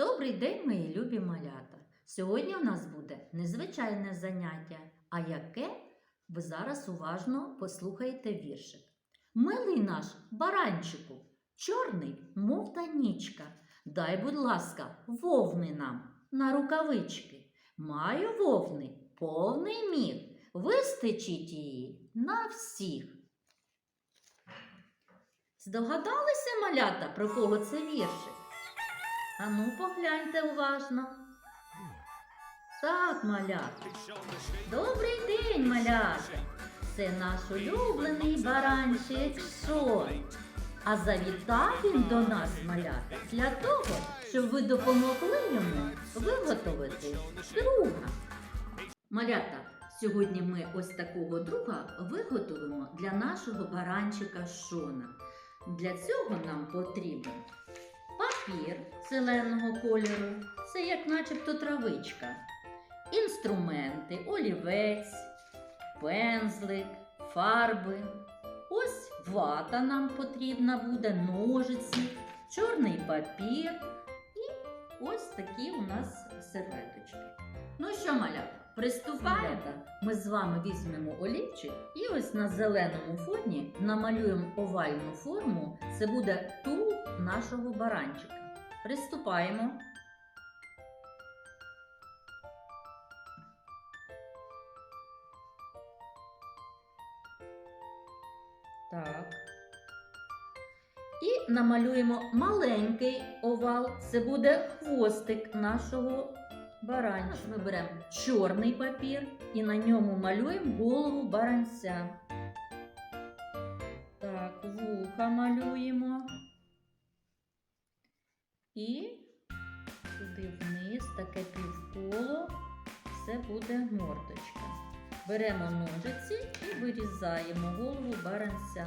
Добрий день, мої любі малята! Сьогодні у нас буде незвичайне заняття. А яке? Ви зараз уважно послухаєте віршик. Милий наш баранчику, чорний, мов та нічка. Дай, будь ласка, вовни нам на рукавички. Маю вовни повний міг, вистачить її на всіх. Здогадалися малята, про кого це віршик? Ану, погляньте уважно. Так, малята. Добрий день, малята. Це наш улюблений баранчик Шон. А завітав він до нас, малята, для того, щоб ви допомогли йому виготовити друга. Малята, сьогодні ми ось такого друга виготовимо для нашого баранчика Шона. Для цього нам потрібен папір зеленого кольору, це як начебто травичка, інструменти, олівець, пензлик, фарби. Ось вата нам потрібна буде, ножиці, чорний папір і ось такі у нас серветочки. Ну що, малята, приступаємо? Ми з вами візьмемо олівчик і ось на зеленому фоні намалюємо овальну форму. Це буде тулуб нашого баранчика. Приступаємо. Так. І намалюємо маленький овал. Це буде хвостик нашого баранчика. Ми беремо чорний папір і на ньому малюємо голову баранця. Так, вуха малюємо. І туди вниз таке півколо. Це буде мордочка. Беремо ножиці і вирізаємо голову баранця.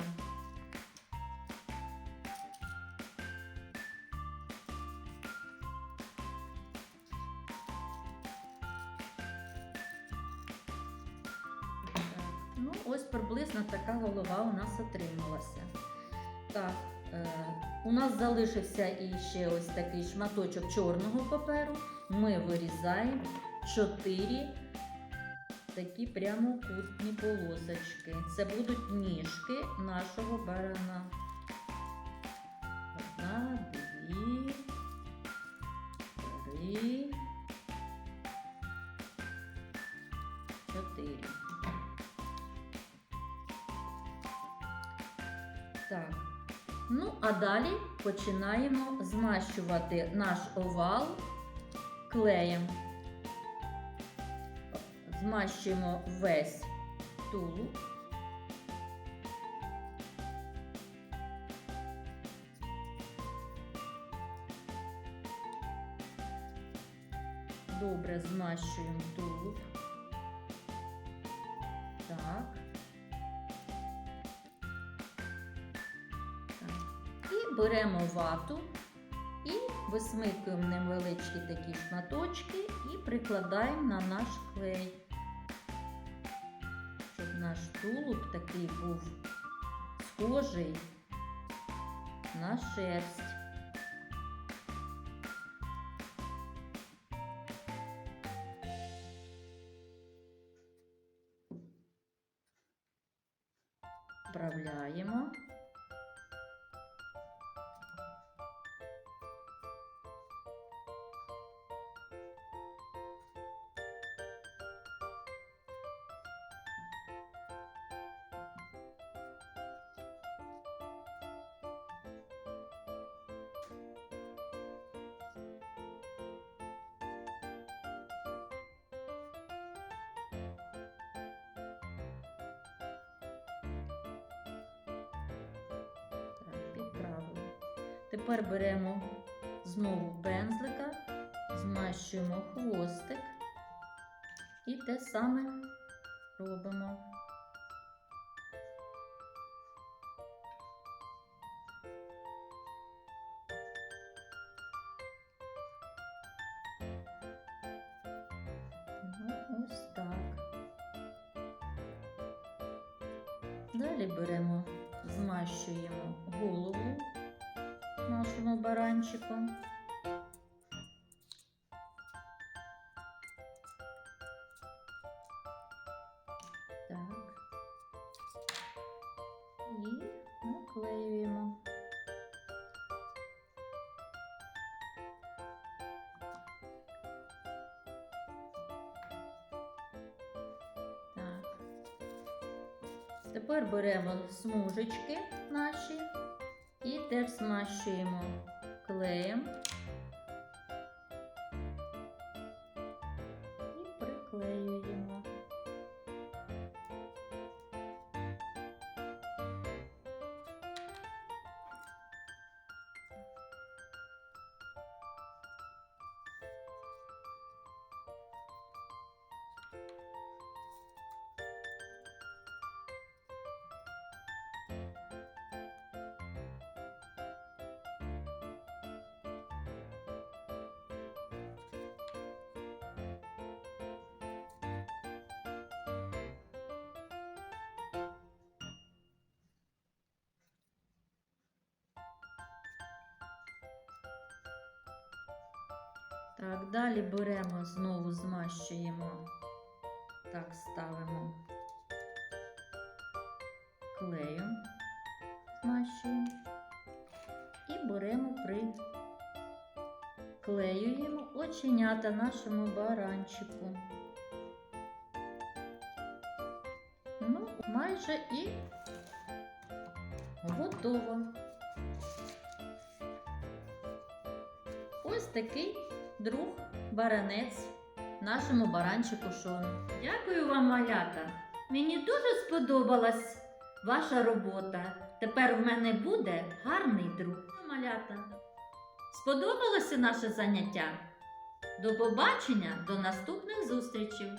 Ну ось приблизно така голова у нас отрималася. Так, у нас залишився і ще ось такий шматочок чорного паперу. Ми вирізаємо чотири такі прямокутні полосочки. Це будуть ніжки нашого барана. Одна, дві, три, чотири. Так. Ну, а далі починаємо змащувати наш овал клеєм. Змащуємо весь тулуб. Добре змащуємо тулуб. Так. Беремо вату і висмикуємо невеличкі такі шматочки і прикладаємо на наш клей, щоб наш тулуб такий був схожий на шерсть. Вправляємо. Тепер беремо знову пензлика, змащуємо хвостик і те саме робимо. Ну. Далі беремо, змащуємо голову нашому баранчику. Так. І наклеюємо. Тепер беремо смужечки наші теж змащуємо клеєм і приклеюємо. Так, далі беремо, знову змащуємо. Так, ставимо клеєм, змащуємо. І беремо приклеюємо оченята нашому баранчику. Ну, майже і готово. Ось такий друг баранець нашому баранчику Шону. Дякую вам, малята. Мені дуже сподобалась ваша робота. Тепер в мене буде гарний друг. Малята. Сподобалося наше заняття? До побачення, до наступних зустрічей!